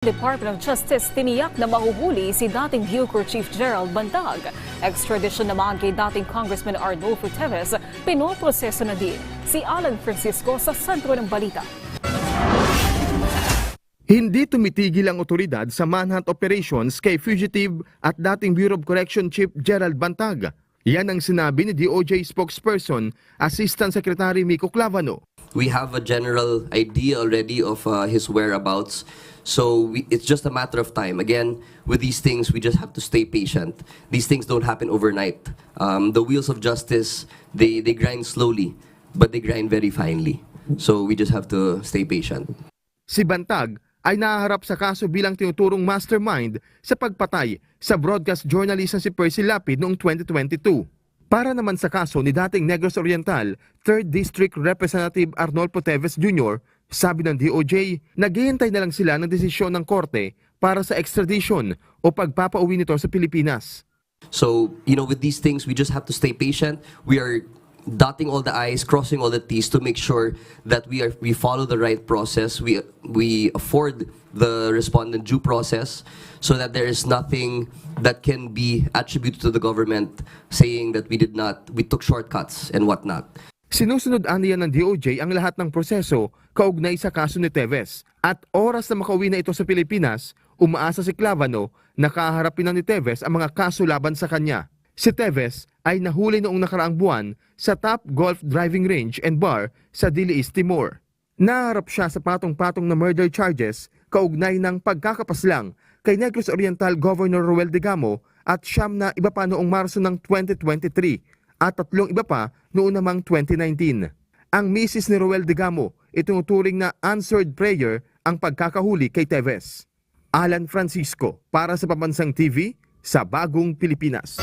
Department of Justice tiniyak na mahuhuli si dating Bucor Chief Gerald Bandag. Extradition naman kay dating Congressman Arnulfo Teves, pinoproseso na din si Alan Francisco sa sentro ng balita. Hindi tumitigil ang otoridad sa manhunt operations kay fugitive at dating Bureau of Correction Chief Gerald Bantag. Yan ang sinabi ni DOJ spokesperson, Assistant Secretary Miko Clavano. we have a general idea already of uh, his whereabouts. So we, it's just a matter of time. Again, with these things, we just have to stay patient. These things don't happen overnight. Um, the wheels of justice, they, they grind slowly, but they grind very finely. So we just have to stay patient. Si Bantag ay nahaharap sa kaso bilang tinuturong mastermind sa pagpatay sa broadcast journalist na si Percy Lapid noong 2022. Para naman sa kaso ni dating Negros Oriental, 3rd District Representative Arnolfo Teves Jr., sabi ng DOJ, naghihintay na lang sila ng desisyon ng korte para sa extradition o pagpapauwi nito sa Pilipinas. So, you know, with these things, we just have to stay patient. We are dotting all the I's, crossing all the T's to make sure that we are we follow the right process. We we afford the respondent due process so that there is nothing that can be attributed to the government saying that we did not, we took shortcuts and whatnot. Sinusunod aniya ng DOJ ang lahat ng proseso kaugnay sa kaso ni Teves. At oras na makauwi na ito sa Pilipinas, umaasa si Clavano na kaharapin na ni Teves ang mga kaso laban sa kanya. Si Teves ay nahuli noong nakaraang buwan sa Top Golf Driving Range and Bar sa Dili East Timor. Naharap siya sa patong-patong na murder charges kaugnay ng pagkakapaslang kay Negros Oriental Governor Roel Degamo at siyam na iba pa noong Marso ng 2023 at tatlong iba pa noong namang 2019. Ang misis ni Roel Degamo itinuturing na answered prayer ang pagkakahuli kay Teves. Alan Francisco para sa Pambansang TV sa Bagong Pilipinas.